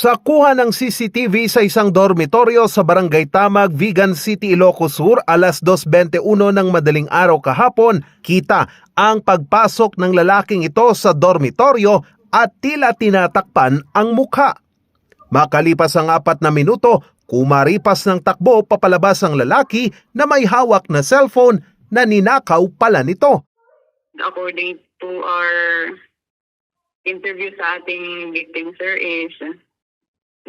Sa kuha ng CCTV sa isang dormitoryo sa Barangay Tamag, Vigan City, Ilocos Sur, alas 2.21 ng madaling araw kahapon, kita ang pagpasok ng lalaking ito sa dormitoryo at tila tinatakpan ang mukha. Makalipas ang apat na minuto, kumaripas ng takbo papalabas ang lalaki na may hawak na cellphone na ninakaw pala nito. according to our interview sa ating victim, sir, is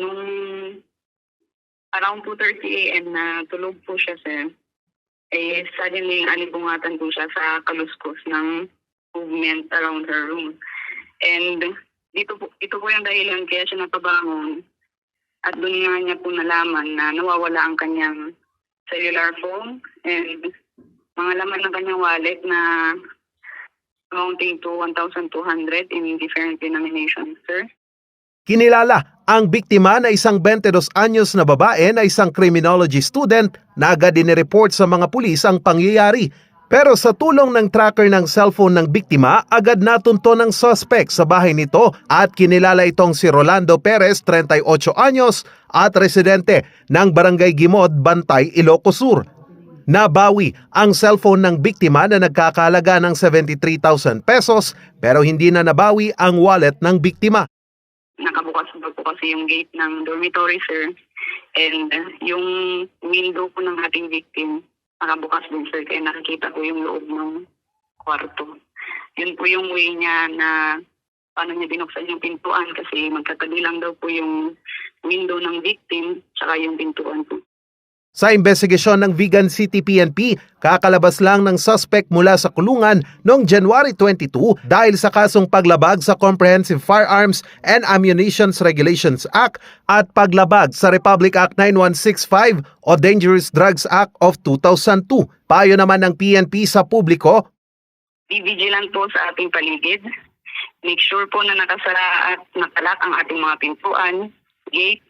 nung around 2.30 a.m. na tulog po siya, sir, eh, suddenly alibungatan po siya sa kaluskos ng movement around her room. And dito po, ito po yung dahilan kaya siya napabangon at doon nga niya po nalaman na nawawala ang kanyang cellular phone and mga laman ng kanyang wallet na amounting to 1,200 in different denominations, sir. Kinilala ang biktima na isang 22 anyos na babae na isang criminology student na agad dinireport sa mga pulis ang pangyayari. Pero sa tulong ng tracker ng cellphone ng biktima, agad natunto ng suspect sa bahay nito at kinilala itong si Rolando Perez, 38 anyos at residente ng Barangay Gimod, Bantay, Ilocos Sur. Nabawi ang cellphone ng biktima na nagkakalaga ng 73,000 pesos pero hindi na nabawi ang wallet ng biktima. Nakabukas na po kasi yung gate ng dormitory, sir. And uh, yung window po ng ating victim, nakabukas din, sir. Kaya nakikita ko yung loob ng kwarto. Yun po yung way niya na paano niya binuksan yung pintuan kasi magkatabi lang daw po yung window ng victim tsaka yung pintuan po. Sa investigasyon ng Vigan City PNP, kakalabas lang ng suspect mula sa kulungan noong January 22 dahil sa kasong paglabag sa Comprehensive Firearms and Ammunitions Regulations Act at paglabag sa Republic Act 9165 o Dangerous Drugs Act of 2002. Payo naman ng PNP sa publiko, Be vigilant po sa ating paligid. Make sure po na nakasara at nakalak ang ating mga pintuan, gate,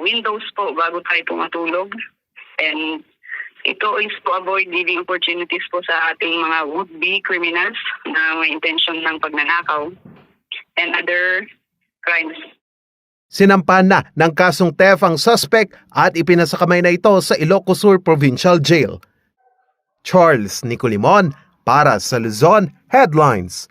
windows po bago tayo po matulog. And ito is to avoid giving opportunities po sa ating mga would-be criminals na may intention ng pagnanakaw and other crimes. Sinampan na ng kasong theft ang suspect at ipinasakamay na ito sa Ilocos Sur Provincial Jail. Charles Nicolimon para sa Luzon Headlines.